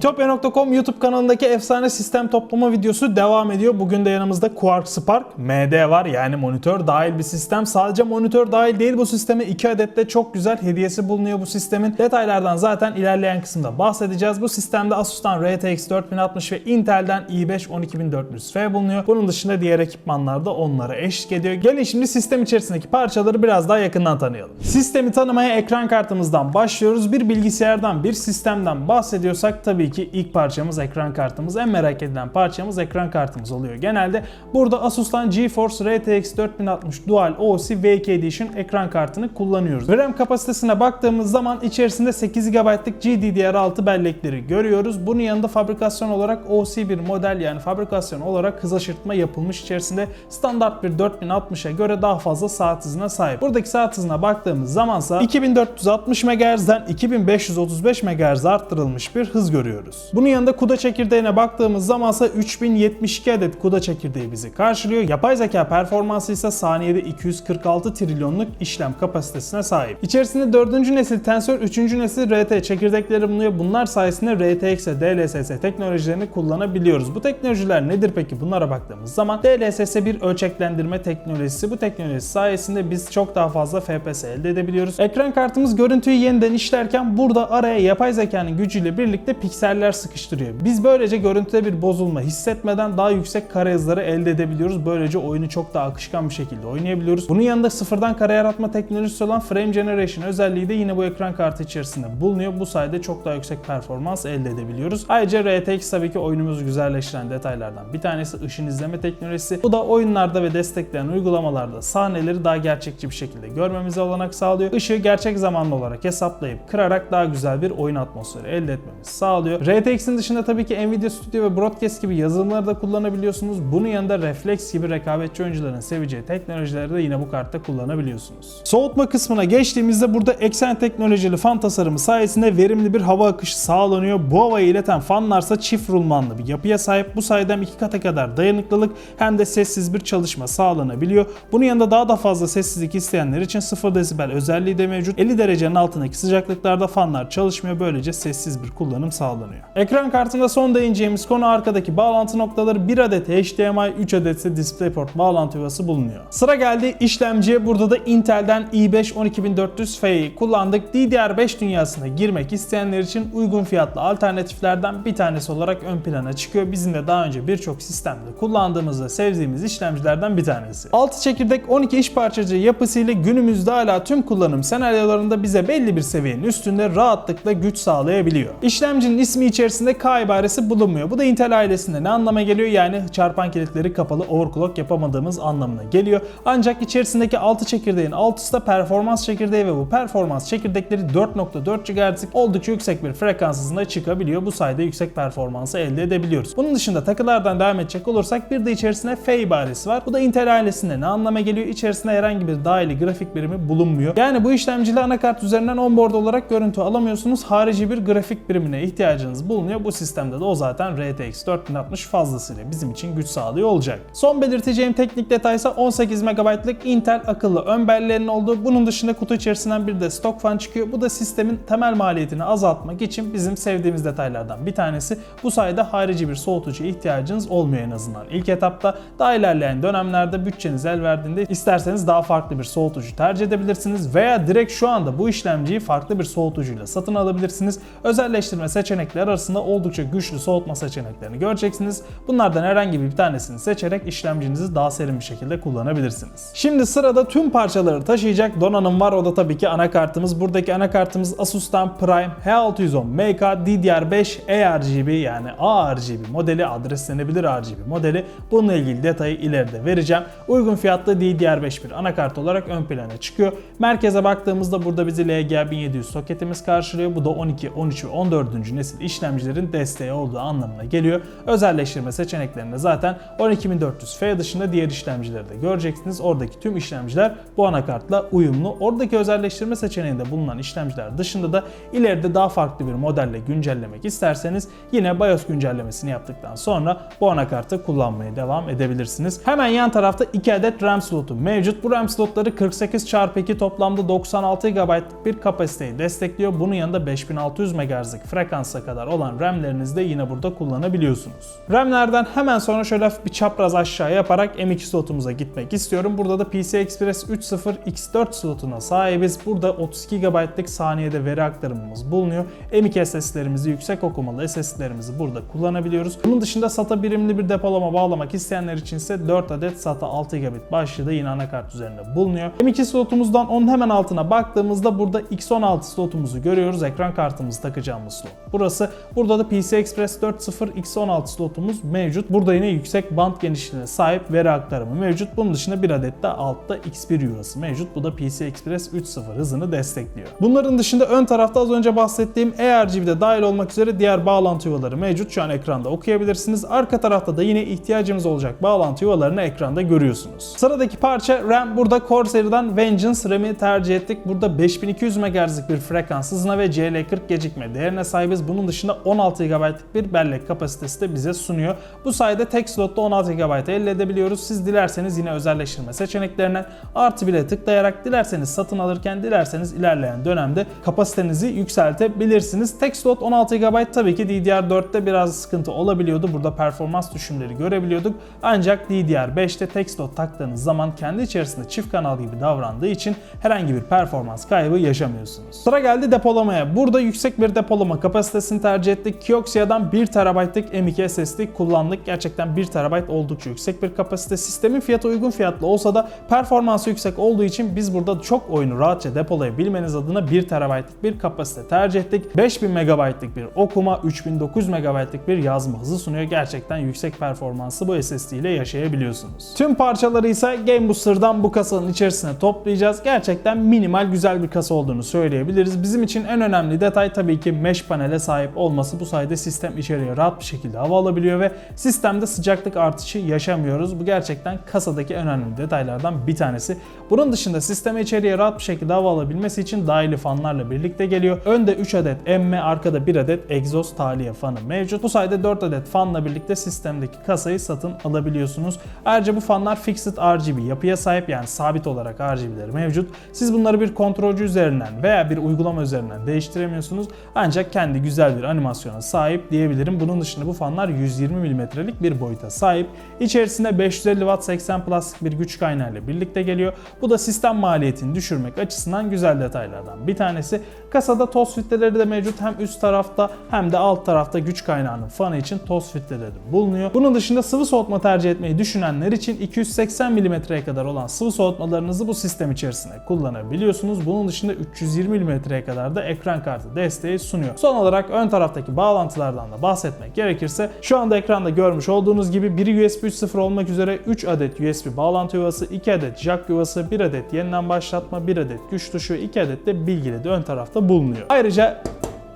İtopya.com YouTube kanalındaki efsane sistem toplama videosu devam ediyor. Bugün de yanımızda Quark Spark MD var yani monitör dahil bir sistem. Sadece monitör dahil değil bu sisteme 2 adet de çok güzel hediyesi bulunuyor bu sistemin. Detaylardan zaten ilerleyen kısımda bahsedeceğiz. Bu sistemde Asus'tan RTX 4060 ve Intel'den i5 12400F bulunuyor. Bunun dışında diğer ekipmanlar da onlara eşlik ediyor. Gelin şimdi sistem içerisindeki parçaları biraz daha yakından tanıyalım. Sistemi tanımaya ekran kartımızdan başlıyoruz. Bir bilgisayardan, bir sistemden bahsediyorsak tabii ki ilk parçamız ekran kartımız. En merak edilen parçamız ekran kartımız oluyor. Genelde burada Asus'tan GeForce RTX 4060 Dual OC V2 Edition ekran kartını kullanıyoruz. RAM kapasitesine baktığımız zaman içerisinde 8 GB'lık GDDR6 bellekleri görüyoruz. Bunun yanında fabrikasyon olarak OC bir model yani fabrikasyon olarak hız aşırtma yapılmış. İçerisinde standart bir 4060'a göre daha fazla saat hızına sahip. Buradaki saat hızına baktığımız zamansa 2460 MHz'den 2535 MHz arttırılmış bir hız görüyoruz. Bunun yanında CUDA çekirdeğine baktığımız zamansa 3072 adet CUDA çekirdeği bizi karşılıyor. Yapay zeka performansı ise saniyede 246 trilyonluk işlem kapasitesine sahip. İçerisinde 4. nesil Tensor, 3. nesil RT çekirdekleri bulunuyor. Bunlar sayesinde RTX ve DLSS teknolojilerini kullanabiliyoruz. Bu teknolojiler nedir peki? Bunlara baktığımız zaman DLSS bir ölçeklendirme teknolojisi. Bu teknoloji sayesinde biz çok daha fazla FPS elde edebiliyoruz. Ekran kartımız görüntüyü yeniden işlerken burada araya yapay zekanın gücüyle birlikte pikseller sıkıştırıyor. Biz böylece görüntüde bir bozulma hissetmeden daha yüksek kare hızları elde edebiliyoruz. Böylece oyunu çok daha akışkan bir şekilde oynayabiliyoruz. Bunun yanında sıfırdan kare yaratma teknolojisi olan Frame Generation özelliği de yine bu ekran kartı içerisinde bulunuyor. Bu sayede çok daha yüksek performans elde edebiliyoruz. Ayrıca RTX tabii ki oyunumuzu güzelleştiren detaylardan bir tanesi ışın izleme teknolojisi. Bu da oyunlarda ve destekleyen uygulamalarda sahneleri daha gerçekçi bir şekilde görmemize olanak sağlıyor. Işığı gerçek zamanlı olarak hesaplayıp kırarak daha güzel bir oyun atmosferi elde etmemizi sağlıyor. RTX'in dışında tabii ki Nvidia Studio ve Broadcast gibi yazılımları da kullanabiliyorsunuz. Bunun yanında Reflex gibi rekabetçi oyuncuların seveceği teknolojileri de yine bu kartta kullanabiliyorsunuz. Soğutma kısmına geçtiğimizde burada eksen teknolojili fan tasarımı sayesinde verimli bir hava akışı sağlanıyor. Bu havayı ileten fanlarsa çift rulmanlı bir yapıya sahip. Bu sayede hem iki kata kadar dayanıklılık hem de sessiz bir çalışma sağlanabiliyor. Bunun yanında daha da fazla sessizlik isteyenler için 0 desibel özelliği de mevcut. 50 derecenin altındaki sıcaklıklarda fanlar çalışmıyor. Böylece sessiz bir kullanım sağlanıyor. Ekran kartında son değineceğimiz konu arkadaki bağlantı noktaları 1 adet HDMI, 3 adet ise DisplayPort bağlantı yuvası bulunuyor. Sıra geldi işlemciye. Burada da Intel'den i5 12400F'yi kullandık. DDR5 dünyasına girmek isteyenler için uygun fiyatlı alternatiflerden bir tanesi olarak ön plana çıkıyor. Bizim de daha önce birçok sistemde kullandığımızda sevdiğimiz işlemcilerden bir tanesi. 6 çekirdek 12 iş parçacığı yapısıyla günümüzde hala tüm kullanım senaryolarında bize belli bir seviyenin üstünde rahatlıkla güç sağlayabiliyor. İşlemcinin ismi içerisinde K ibaresi bulunmuyor. Bu da Intel ailesinde ne anlama geliyor? Yani çarpan kilitleri kapalı overclock yapamadığımız anlamına geliyor. Ancak içerisindeki 6 çekirdeğin 6'sı da performans çekirdeği ve bu performans çekirdekleri 4.4 GHz'lik oldukça yüksek bir frekans hızına çıkabiliyor. Bu sayede yüksek performansı elde edebiliyoruz. Bunun dışında takılardan devam edecek olursak bir de içerisinde F ibaresi var. Bu da Intel ailesinde ne anlama geliyor? İçerisinde herhangi bir dahili grafik birimi bulunmuyor. Yani bu işlemciyle anakart üzerinden onboard olarak görüntü alamıyorsunuz. Harici bir grafik birimine ihtiyacınız bulunuyor. Bu sistemde de o zaten RTX 4060 fazlasıyla bizim için güç sağlıyor olacak. Son belirteceğim teknik detay ise 18 MB'lık Intel akıllı ön belleğinin olduğu. Bunun dışında kutu içerisinden bir de stok fan çıkıyor. Bu da sistemin temel maliyetini azaltmak için bizim sevdiğimiz detaylardan bir tanesi. Bu sayede harici bir soğutucu ihtiyacınız olmuyor en azından. İlk etapta daha ilerleyen dönemlerde bütçeniz el verdiğinde isterseniz daha farklı bir soğutucu tercih edebilirsiniz veya direkt şu anda bu işlemciyi farklı bir soğutucuyla satın alabilirsiniz. Özelleştirme seçenekleri arasında oldukça güçlü soğutma seçeneklerini göreceksiniz. Bunlardan herhangi bir tanesini seçerek işlemcinizi daha serin bir şekilde kullanabilirsiniz. Şimdi sırada tüm parçaları taşıyacak donanım var. O da tabii ki anakartımız. Buradaki anakartımız Asus'tan Prime H610 MK DDR5 ARGB yani ARGB modeli adreslenebilir RGB modeli. Bununla ilgili detayı ileride vereceğim. Uygun fiyatlı DDR5 bir anakart olarak ön plana çıkıyor. Merkeze baktığımızda burada bizi LGA1700 soketimiz karşılıyor. Bu da 12, 13 ve 14. nesil işlemcilerin desteği olduğu anlamına geliyor. Özelleştirme seçeneklerinde zaten 12400F dışında diğer işlemcileri de göreceksiniz. Oradaki tüm işlemciler bu anakartla uyumlu. Oradaki özelleştirme seçeneğinde bulunan işlemciler dışında da ileride daha farklı bir modelle güncellemek isterseniz yine BIOS güncellemesini yaptıktan sonra bu anakartı kullanmaya devam edebilirsiniz. Hemen yan tarafta 2 adet RAM slotu mevcut. Bu RAM slotları 48x2 toplamda 96 GB bir kapasiteyi destekliyor. Bunun yanında 5600 MHz'lik frekansla kadar olan RAM'lerinizi de yine burada kullanabiliyorsunuz. RAM'lerden hemen sonra şöyle bir çapraz aşağı yaparak M2 slotumuza gitmek istiyorum. Burada da PCI Express 3.0 X4 slotuna sahibiz. Burada 32 GB'lık saniyede veri aktarımımız bulunuyor. M2 SSD'lerimizi yüksek okumalı SSD'lerimizi burada kullanabiliyoruz. Bunun dışında SATA birimli bir depolama bağlamak isteyenler için ise 4 adet SATA 6 GB başlığı da yine anakart üzerinde bulunuyor. M2 slotumuzdan onun hemen altına baktığımızda burada X16 slotumuzu görüyoruz. Ekran kartımızı takacağımız slot. Burası. Burada da PCI Express 4.0 X16 slotumuz mevcut. Burada yine yüksek band genişliğine sahip veri aktarımı mevcut. Bunun dışında bir adet de altta X1 yuvası mevcut. Bu da PCI Express 3.0 hızını destekliyor. Bunların dışında ön tarafta az önce bahsettiğim eRGB'de dahil olmak üzere diğer bağlantı yuvaları mevcut. Şu an ekranda okuyabilirsiniz. Arka tarafta da yine ihtiyacımız olacak bağlantı yuvalarını ekranda görüyorsunuz. Sıradaki parça RAM. Burada Corsair'dan Vengeance RAM'i tercih ettik. Burada 5200 MHz'lik bir frekans hızına ve CL40 gecikme değerine sahibiz. Bunun dışında 16 GB'lık bir bellek kapasitesi de bize sunuyor. Bu sayede tek slotta 16 GB elde edebiliyoruz. Siz dilerseniz yine özelleştirme seçeneklerine artı bile tıklayarak dilerseniz satın alırken dilerseniz ilerleyen dönemde kapasitenizi yükseltebilirsiniz. Tek slot 16 GB tabii ki DDR4'te biraz sıkıntı olabiliyordu. Burada performans düşümleri görebiliyorduk. Ancak DDR5'te tek slot taktığınız zaman kendi içerisinde çift kanal gibi davrandığı için herhangi bir performans kaybı yaşamıyorsunuz. Sıra geldi depolamaya. Burada yüksek bir depolama kapasitesini tercih ettik. Kioxia'dan 1 TB'lık M2 SSD kullandık. Gerçekten 1 TB oldukça yüksek bir kapasite. Sistemin fiyatı uygun fiyatlı olsa da performansı yüksek olduğu için biz burada çok oyunu rahatça depolayabilmeniz adına 1 TB'lık bir kapasite tercih ettik. 5000 MB'lık bir okuma, 3900 MB'lık bir yazma hızı sunuyor. Gerçekten yüksek performansı bu SSD ile yaşayabiliyorsunuz. Tüm parçaları ise Game Booster'dan bu kasanın içerisine toplayacağız. Gerçekten minimal güzel bir kasa olduğunu söyleyebiliriz. Bizim için en önemli detay tabii ki mesh panele sahip olması. Bu sayede sistem içeriye rahat bir şekilde hava alabiliyor ve sistemde sıcaklık artışı yaşamıyoruz. Bu gerçekten kasadaki önemli detaylardan bir tanesi. Bunun dışında sisteme içeriye rahat bir şekilde hava alabilmesi için dahili fanlarla birlikte geliyor. Önde 3 adet emme, arkada 1 adet egzoz tahliye fanı mevcut. Bu sayede 4 adet fanla birlikte sistemdeki kasayı satın alabiliyorsunuz. Ayrıca bu fanlar Fixed RGB yapıya sahip yani sabit olarak RGB'leri mevcut. Siz bunları bir kontrolcü üzerinden veya bir uygulama üzerinden değiştiremiyorsunuz. Ancak kendi güzel bir animasyona sahip diyebilirim. Bunun dışında bu fanlar 120 mm'lik bir boyuta sahip. İçerisinde 550 Watt 80 plus'lık bir güç kaynağı ile birlikte geliyor. Bu da sistem maliyetini düşürmek açısından güzel detaylardan bir tanesi. Kasada toz filtreleri de mevcut. Hem üst tarafta hem de alt tarafta güç kaynağının fanı için toz filtreleri bulunuyor. Bunun dışında sıvı soğutma tercih etmeyi düşünenler için 280 mm'ye kadar olan sıvı soğutmalarınızı bu sistem içerisinde kullanabiliyorsunuz. Bunun dışında 320 mm'ye kadar da ekran kartı desteği sunuyor. Son olarak ön taraftaki bağlantılardan da bahsetmek gerekirse şu anda ekranda görmüş olduğunuz gibi biri USB 3.0 olmak üzere 3 adet USB bağlantı yuvası, 2 adet jack yuvası, 1 adet yeniden başlatma, 1 adet güç tuşu, 2 adet de bilgili de ön tarafta bulunuyor. Ayrıca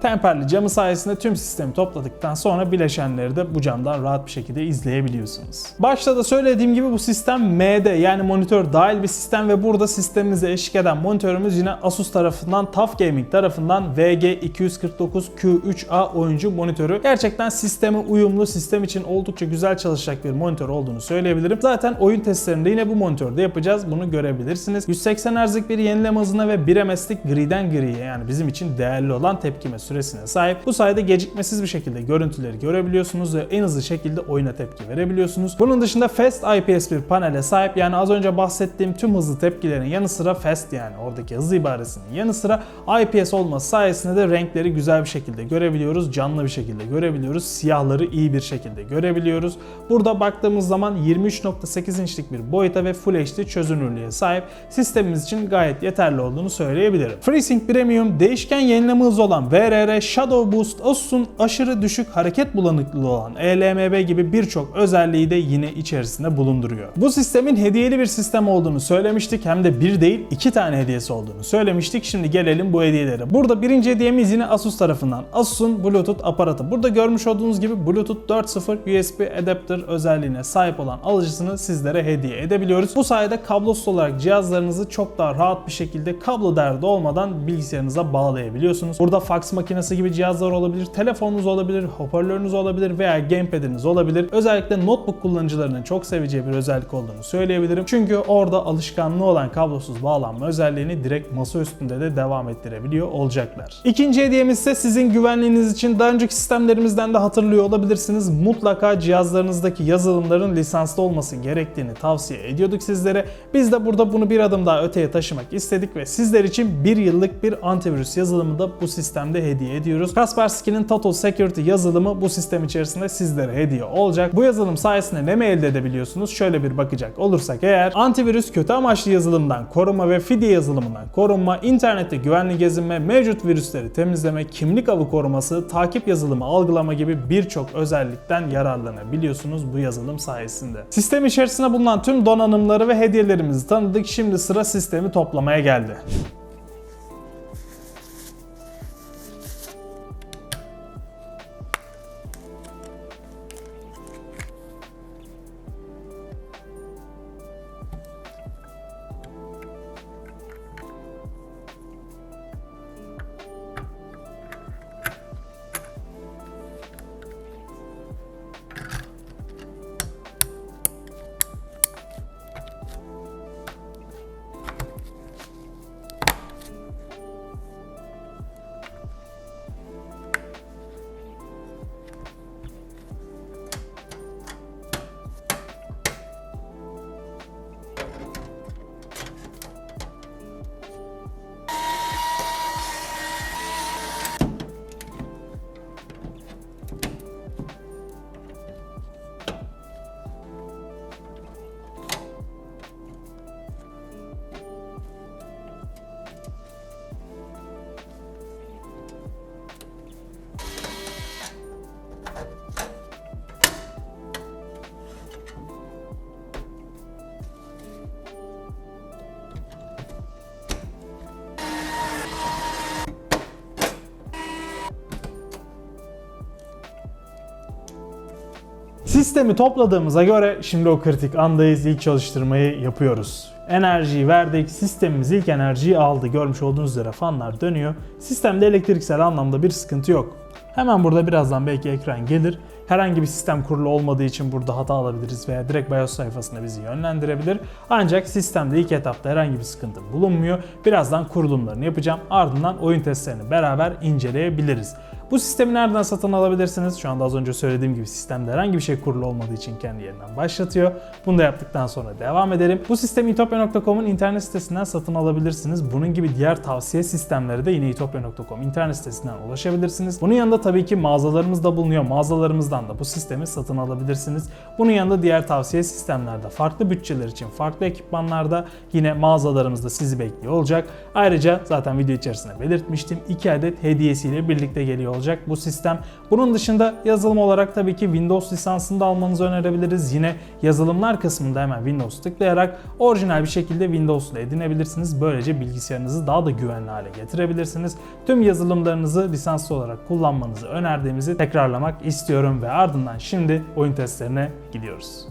Temperli camı sayesinde tüm sistemi topladıktan sonra bileşenleri de bu camdan rahat bir şekilde izleyebiliyorsunuz. Başta da söylediğim gibi bu sistem MD yani monitör dahil bir sistem ve burada sistemimize eşlik eden monitörümüz yine Asus tarafından TUF Gaming tarafından VG249Q3A oyuncu monitörü. Gerçekten sisteme uyumlu, sistem için oldukça güzel çalışacak bir monitör olduğunu söyleyebilirim. Zaten oyun testlerinde yine bu monitörde yapacağız. Bunu görebilirsiniz. 180 Hz'lik bir yenileme hızına ve 1 MS'lik griden griye yani bizim için değerli olan tepkime süresine sahip. Bu sayede gecikmesiz bir şekilde görüntüleri görebiliyorsunuz ve en hızlı şekilde oyuna tepki verebiliyorsunuz. Bunun dışında Fast IPS bir panele sahip yani az önce bahsettiğim tüm hızlı tepkilerin yanı sıra Fast yani oradaki hız ibaresinin yanı sıra IPS olması sayesinde de renkleri güzel bir şekilde görebiliyoruz, canlı bir şekilde görebiliyoruz, siyahları iyi bir şekilde görebiliyoruz. Burada baktığımız zaman 23.8 inçlik bir boyuta ve Full HD çözünürlüğe sahip sistemimiz için gayet yeterli olduğunu söyleyebilirim. FreeSync Premium değişken yenileme hızı olan VRR, Shadow Boost, Asus'un aşırı düşük hareket bulanıklığı olan ELMB gibi birçok özelliği de yine içerisinde bulunduruyor. Bu sistemin hediyeli bir sistem olduğunu söylemiştik hem de bir değil iki tane hediyesi olduğunu söylemiştik. Şimdi gelelim bu hediyelere. Burada birinci hediyemiz yine Asus tarafından. Asus'un Bluetooth aparatı. Burada görmüş olduğunuz gibi Bluetooth 4.0 USB adapter özelliğine sahip olan alıcısını sizlere hediye edebiliyoruz. Bu sayede kablosuz olarak cihazlarınızı çok daha rahat bir şekilde kablo derdi olmadan bilgisayarınıza bağlayabiliyorsunuz. Burada fax makinesi gibi cihazlar olabilir, telefonunuz olabilir, hoparlörünüz olabilir veya gamepad'iniz olabilir. Özellikle notebook kullanıcılarının çok seveceği bir özellik olduğunu söyleyebilirim. Çünkü orada alışkanlığı olan kablosuz bağlanma özelliğini direkt masa üstünde de devam ettirebiliyor olacaklar. İkinci hediyemiz ise sizin güvenliğiniz için daha önceki sistemlerimizden de hatırlıyor olabilirsiniz. Mutlaka cihazlarınızdaki yazılımların lisanslı olması gerektiğini tavsiye ediyorduk sizlere. Biz de burada bunu bir adım daha öteye taşımak istedik ve sizler için bir yıllık bir antivirüs yazılımı da bu sistemde hediye ediyoruz. Kaspersky'nin Total Security yazılımı bu sistem içerisinde sizlere hediye olacak. Bu yazılım sayesinde ne mi elde edebiliyorsunuz? Şöyle bir bakacak olursak eğer antivirüs kötü amaçlı yazılımdan koruma ve fidye yazılımından korunma, internette güvenli gezinme, mevcut virüsleri temizleme, kimlik avı koruması, takip yazılımı algılama gibi birçok özellikten yararlanabiliyorsunuz bu yazılım sayesinde. Sistem içerisinde bulunan tüm donanımları ve hediyelerimizi tanıdık. Şimdi sıra sistemi toplamaya geldi. Sistemi topladığımıza göre şimdi o kritik andayız. İlk çalıştırmayı yapıyoruz. Enerjiyi verdik. Sistemimiz ilk enerjiyi aldı. Görmüş olduğunuz üzere fanlar dönüyor. Sistemde elektriksel anlamda bir sıkıntı yok. Hemen burada birazdan belki ekran gelir. Herhangi bir sistem kurulu olmadığı için burada hata alabiliriz veya direkt BIOS sayfasına bizi yönlendirebilir. Ancak sistemde ilk etapta herhangi bir sıkıntı bulunmuyor. Birazdan kurulumlarını yapacağım. Ardından oyun testlerini beraber inceleyebiliriz. Bu sistemi nereden satın alabilirsiniz? Şu anda az önce söylediğim gibi sistemde herhangi bir şey kurulu olmadığı için kendi yerinden başlatıyor. Bunu da yaptıktan sonra devam edelim. Bu sistemi itopya.com'un internet sitesinden satın alabilirsiniz. Bunun gibi diğer tavsiye sistemleri de yine itopya.com internet sitesinden ulaşabilirsiniz. Bunun yanında tabii ki mağazalarımız da bulunuyor. Mağazalarımızdan da bu sistemi satın alabilirsiniz. Bunun yanında diğer tavsiye sistemlerde farklı bütçeler için farklı ekipmanlarda yine mağazalarımızda sizi bekliyor olacak. Ayrıca zaten video içerisinde belirtmiştim. 2 adet hediyesiyle birlikte geliyor olacak bu sistem. Bunun dışında yazılım olarak tabii ki Windows lisansını da almanızı önerebiliriz. Yine yazılımlar kısmında hemen Windows tıklayarak orijinal bir şekilde Windows'u edinebilirsiniz. Böylece bilgisayarınızı daha da güvenli hale getirebilirsiniz. Tüm yazılımlarınızı lisanslı olarak kullanmanızı önerdiğimizi tekrarlamak istiyorum ve ardından şimdi oyun testlerine gidiyoruz.